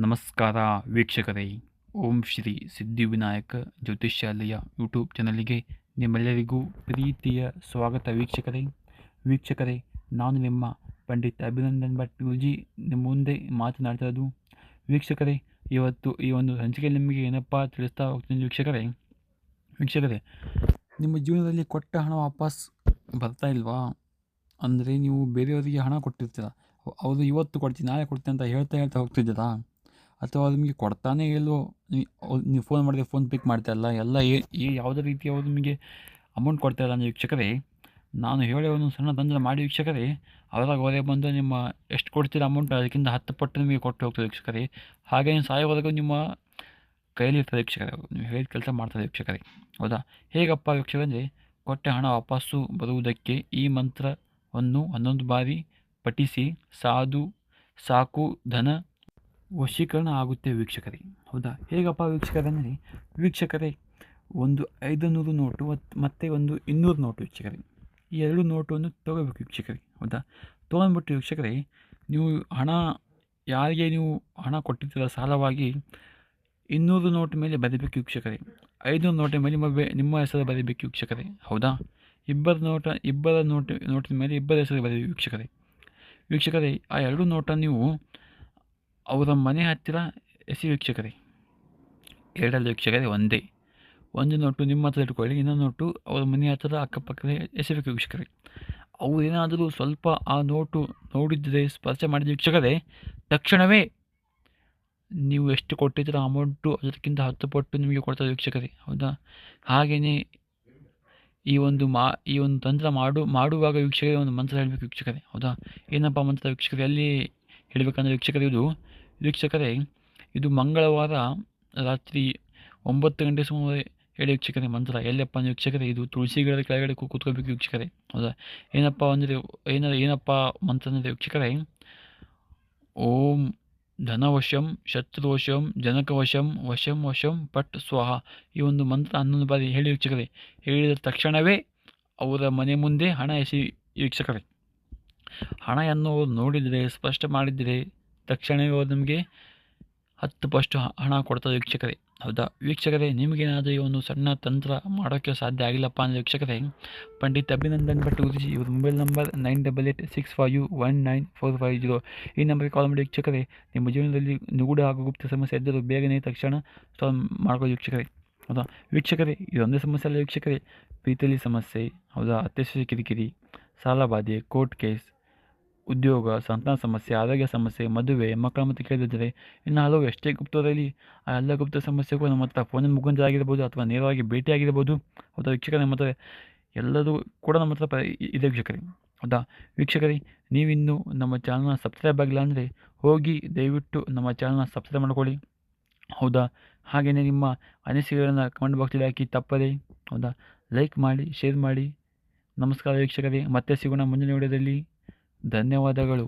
ನಮಸ್ಕಾರ ವೀಕ್ಷಕರೇ. ಓಂ ಶ್ರೀ ಸಿದ್ಧಿವಿನಾಯಕ ಜ್ಯೋತಿಷ್ಯಾಲಯ ಯೂಟ್ಯೂಬ್ ಚಾನಲಿಗೆ ನಿಮ್ಮೆಲ್ಲರಿಗೂ ಪ್ರೀತಿಯ ಸ್ವಾಗತ ವೀಕ್ಷಕರೇ. ವೀಕ್ಷಕರೇ, ನಾನು ನಿಮ್ಮ ಪಂಡಿತ್ ಅಭಿನಂದನ್ ಭಟ್ ಗುರುಜಿ ನಿಮ್ಮ ಮುಂದೆ ಮಾತನಾಡ್ತಿರೋದು ವೀಕ್ಷಕರೇ, ಇವತ್ತು ಈ ಒಂದು ಸಂಚಿಕೆ ನಿಮಗೆ ಏನಪ್ಪ ತಿಳಿಸ್ತಾ ಹೋಗ್ತೀನಿ ವೀಕ್ಷಕರೇ. ವೀಕ್ಷಕರೇ, ನಿಮ್ಮ ಜೀವನದಲ್ಲಿ ಕೊಟ್ಟ ಹಣ ವಾಪಸ್ ಬರ್ತಾ ಇಲ್ವಾ? ಅಂದರೆ ನೀವು ಬೇರೆಯವರಿಗೆ ಹಣ ಕೊಟ್ಟಿರ್ತೀರ? ಅವರು ಇವತ್ತು ಕೊಡ್ತೀನಿ, ನಾಳೆ ಕೊಡ್ತೀನಿ ಅಂತ ಹೇಳ್ತಾ ಹೇಳ್ತಾ ಹೋಗ್ತಿದ್ದೀರಾ? ಅಥವಾ ನಿಮಗೆ ಕೊಡ್ತಾನೆ ಇಲ್ಲೋ ಅವ್ರು ನೀವು ಫೋನ್ ಮಾಡಿದ್ರೆ ಫೋನ್ ಪಿಕ್ ಮಾಡ್ತಾಯಿಲ್ಲ ಎಲ್ಲ ಏ ಯಾವುದೇ ರೀತಿ ಅವರು ನಿಮಗೆ ಅಮೌಂಟ್ ಕೊಡ್ತಾಯಿಲ್ಲ ಅಂದರೆ ವೀಕ್ಷಕರೇ, ನಾನು ಹೇಳೋ ಒಂದು ಸಣ್ಣ ತಂತ್ರ ಮಾಡಿ ವೀಕ್ಷಕರೇ ಅವರಾಗ ಅವರೇ ಬಂದು ನಿಮ್ಮ ಎಷ್ಟು ಕೊಡ್ತೀರ ಅಮೌಂಟ್ ಅದಕ್ಕಿಂತ ಹತ್ತು ಪಟ್ಟು ನಿಮಗೆ ಕೊಟ್ಟು ಹೋಗ್ತಾರೆ ವೀಕ್ಷಕರೇ. ಹಾಗೆ ನೀವು ಸಾಯೋವರೆಗೂ ನಿಮ್ಮ ಇರ್ತದೆ ವೀಕ್ಷಕರೇ, ನೀವು ಹೇಳಿದ ಕೆಲಸ ಮಾಡ್ತಾರೆ ವೀಕ್ಷಕರೇ, ಹೌದಾ? ಹೇಗಪ್ಪ ವೀಕ್ಷಕರೇ ಕೊಟ್ಟ ಹಣ ವಾಪಸ್ಸು ಬರುವುದಕ್ಕೆ ಈ ಮಂತ್ರವನ್ನು ಹನ್ನೊಂದು ಬಾರಿ ಪಠಿಸಿ, ಸಾಧು, ಸಾಕು, ಧನ ವಶೀಕರಣ ಆಗುತ್ತೆ ವೀಕ್ಷಕರಿಗೆ ಹೌದಾ? ಹೇಗಪ್ಪ ವೀಕ್ಷಕರ ಅಂದರೆ ವೀಕ್ಷಕರೇ, ಒಂದು ಐದುನೂರು ನೋಟು ಮತ್ತು ಮತ್ತು ಒಂದು ಇನ್ನೂರು ನೋಟು ವೀಕ್ಷಕರಿಗೆ ಈ ಎರಡು ನೋಟನ್ನು ತೊಗೋಬೇಕು ವೀಕ್ಷಕರಿಗೆ ಹೌದಾ? ತೊಗೊಂಡ್ಬಿಟ್ಟು ವೀಕ್ಷಕರೇ, ನೀವು ಹಣ, ಯಾರಿಗೆ ನೀವು ಹಣ ಕೊಟ್ಟಿದ್ದೀರ ಸಾಲವಾಗಿ ಇನ್ನೂರು ನೋಟು ಮೇಲೆ ಬರೀಬೇಕು ವೀಕ್ಷಕರೇ. ಐನೂರು ನೋಟಿನ ಮೇಲೆ ನಿಮ್ಮ ಬೆ, ನಿಮ್ಮ ಹೆಸರು ಬರೀಬೇಕು ವೀಕ್ಷಕರೇ. ಹೌದಾ? ಇಬ್ಬರ ನೋಟ, ಇಬ್ಬರ ನೋಟ್, ನೋಟಿನ ಮೇಲೆ ಇಬ್ಬರ ಹೆಸರು ಬರೀಬೇಕು ವೀಕ್ಷಕರೇ. ವೀಕ್ಷಕರೇ, ಆ ಎರಡು ನೋಟ ನೀವು ಅವರ ಮನೆ ಹತ್ತಿರ ಎಸಿ ವೀಕ್ಷಕರೇ. ಎರಡಲ್ಲಿ ವೀಕ್ಷಕರೇ ಒಂದೇ. ಒಂದು ನೋಟು ನಿಮ್ಮ ಹತ್ರ ಇಟ್ಕೊಳ್ಳಿ, ಇನ್ನೊಂದು ನೋಟು ಅವರ ಮನೆ ಹತ್ತಿರ ಅಕ್ಕಪಕ್ಕದ ಎಸೆಬೇಕು ವೀಕ್ಷಕರೇ. ಅವರೇನಾದರೂ ಸ್ವಲ್ಪ ಆ ನೋಟು ನೋಡಿದರೆ, ಸ್ಪರ್ಶ ಮಾಡಿದ ವೀಕ್ಷಕರೇ, ತಕ್ಷಣವೇ ನೀವು ಎಷ್ಟು ಕೊಟ್ಟಿದ್ದೀರ ಅಮೌಂಟು ಅದಕ್ಕಿಂತ ಹತ್ತು ಪಟ್ಟು ನಿಮಗೆ ಕೊಡ್ತಾರೆ ವೀಕ್ಷಕರೇ, ಹೌದಾ? ಹಾಗೆಯೇ ಈ ಒಂದು ಮಾ, ಈ ಒಂದು ತಂತ್ರ ಮಾಡು, ಮಾಡುವಾಗ ವೀಕ್ಷಕರೇ ಒಂದು ಮಂತ್ರ ಹೇಳಬೇಕು ವೀಕ್ಷಕರೇ, ಹೌದಾ? ಏನಪ್ಪ ಮಂತ್ರ ವೀಕ್ಷಕರೇ, ಅಲ್ಲಿ ಹೇಳಬೇಕಂದ್ರೆ ವೀಕ್ಷಕರೇ, ಇದು ವೀಕ್ಷಕರೇ, ಇದು ಮಂಗಳವಾರ ರಾತ್ರಿ ಒಂಬತ್ತು ಗಂಟೆ ಸುಮಾರು ಹೇಳಿ ವೀಕ್ಷಕರೇ ಮಂತ್ರ ಎಲ್ಲಪ್ಪ ಅಂದರೆ ವೀಕ್ಷಕರೇ, ಇದು ತುಳಸಿ ಗಿಡದ ಕೆಳಗಡೆ ಕೂತ್ಕೋಬೇಕು ವೀಕ್ಷಕರೇ. ಹೌದಾ? ಏನಪ್ಪ ಅಂದರೆ, ಏನಾರ ಏನಪ್ಪ ಮಂತ್ರ ಅಂದರೆ ವೀಕ್ಷಕರೇ, ಓಂ ಧನವಶಂ ಶತ್ರುವಶಂ ಜನಕವಶಂ ವಶಂ ವಶಂ ಪಟ್ ಸ್ವಾಹ. ಈ ಒಂದು ಮಂತ್ರ ಹನ್ನೊಂದು ಬಾರಿ ಹೇಳಿ ವೀಕ್ಷಕರೇ. ಹೇಳಿದ ತಕ್ಷಣವೇ ಅವರ ಮನೆ ಮುಂದೆ ಹಣ ಎಸಿ ವೀಕ್ಷಕರೇ. ಹಣ ಎನ್ನುವರು ನೋಡಿದರೆ, ಸ್ಪಷ್ಟ ಮಾಡಿದರೆ ತಕ್ಷಣವೇ ಅವರು ನಿಮಗೆ ಹತ್ತು ಪಷ್ಟು ಹಣ ಕೊಡ್ತಾರೆ ವೀಕ್ಷಕರೇ. ಹೌದಾ? ವೀಕ್ಷಕರೇ, ನಿಮಗೇನಾದರೂ ಈ ಒಂದು ಸಣ್ಣ ತಂತ್ರ ಮಾಡೋಕ್ಕೆ ಸಾಧ್ಯ ಆಗಿಲ್ಲಪ್ಪ ಅಂದರೆ ವೀಕ್ಷಕರೇ, ಪಂಡಿತ್ ಅಭಿನಂದನ್ ಭಟ್ ಗುರುಜಿ ಇವ್ರ mobile number nine double eight six five one nine four five zero. ಈ ನಂಬರ್ಗೆ ಕಾಲ್ ಮಾಡಿ ವೀಕ್ಷಕರೇ, ನಿಮ್ಮ ಜೀವನದಲ್ಲಿ ನಿಗೂಢ ಹಾಗೂ ಗುಪ್ತ ಸಮಸ್ಯೆ ಇದ್ದರೂ ಬೇಗನೆ ತಕ್ಷಣ ಸಾಲ್ವ್ ಮಾಡ್ಕೊಳ್ಳಿ ವೀಕ್ಷಕರೇ. ಹೌದಾ? ವೀಕ್ಷಕರೇ, ಇದೊಂದೇ ಸಮಸ್ಯೆ ಅಲ್ಲ ವೀಕ್ಷಕರೇ ಪ್ರೀತಿಯಲ್ಲಿ ಸಮಸ್ಯೆ, ಹೌದಾ? ಅತ್ಯಶ್ಯ ಕಿರಿಕಿರಿ, ಸಾಲಬಾಧೆ ಕೋರ್ಟ್ ಕೇಸ್ ಉದ್ಯೋಗ, ಸಂತಾನ ಸಮಸ್ಯೆ, ಆರೋಗ್ಯ ಸಮಸ್ಯೆ, ಮದುವೆ, ಮಕ್ಕಳ ಮತ್ತು ಕೇಳಿದರೆ ಇನ್ನು ಹಲವು ಎಷ್ಟೇ ಗುಪ್ತದಲ್ಲಿ ಆ ಎಲ್ಲ ಗುಪ್ತ ಸಮಸ್ಯೆಗೂ ನಮ್ಮ ಹತ್ರ ಫೋನಿನ ಮುಖಾಂತರ ಆಗಿರ್ಬೋದು ಅಥವಾ ನೇರವಾಗಿ ಭೇಟಿಯಾಗಿರ್ಬೋದು ಅಥವಾ ವೀಕ್ಷಕರೇ, ನಮ್ಮ ಹತ್ರ ಎಲ್ಲರೂ ಕೂಡ ನಮ್ಮ ಹತ್ರ ಇದೆ ವೀಕ್ಷಕರೇ. ಹೌದಾ? ವೀಕ್ಷಕರೇ, ನೀವಿನ್ನೂ ನಮ್ಮ ಚಾನಲ್ನ ಸಬ್ಸ್ಕ್ರೈಬ್ ಆಗಿಲ್ಲ ಅಂದರೆ ಹೋಗಿ ದಯವಿಟ್ಟು ನಮ್ಮ ಚಾನಲ್ನ ಸಬ್ಸ್ಕ್ರೈಬ್ ಮಾಡ್ಕೊಳ್ಳಿ. ಹೌದಾ? ಹಾಗೆಯೇ ನಿಮ್ಮ ಅನಿಸಿಕೆಗಳನ್ನು ಕಮೆಂಟ್ ಬಾಕ್ಸಲ್ಲಿ ಹಾಕಿ ತಪ್ಪದೆ, ಹೌದಾ? ಲೈಕ್ ಮಾಡಿ ಶೇರ್ ಮಾಡಿ. ನಮಸ್ಕಾರ ವೀಕ್ಷಕರೇ, ಮತ್ತೆ ಸಿಗೋಣ ಮುಂದಿನ ವಿಡಿಯೋದಲ್ಲಿ. ಧನ್ಯವಾದಗಳು.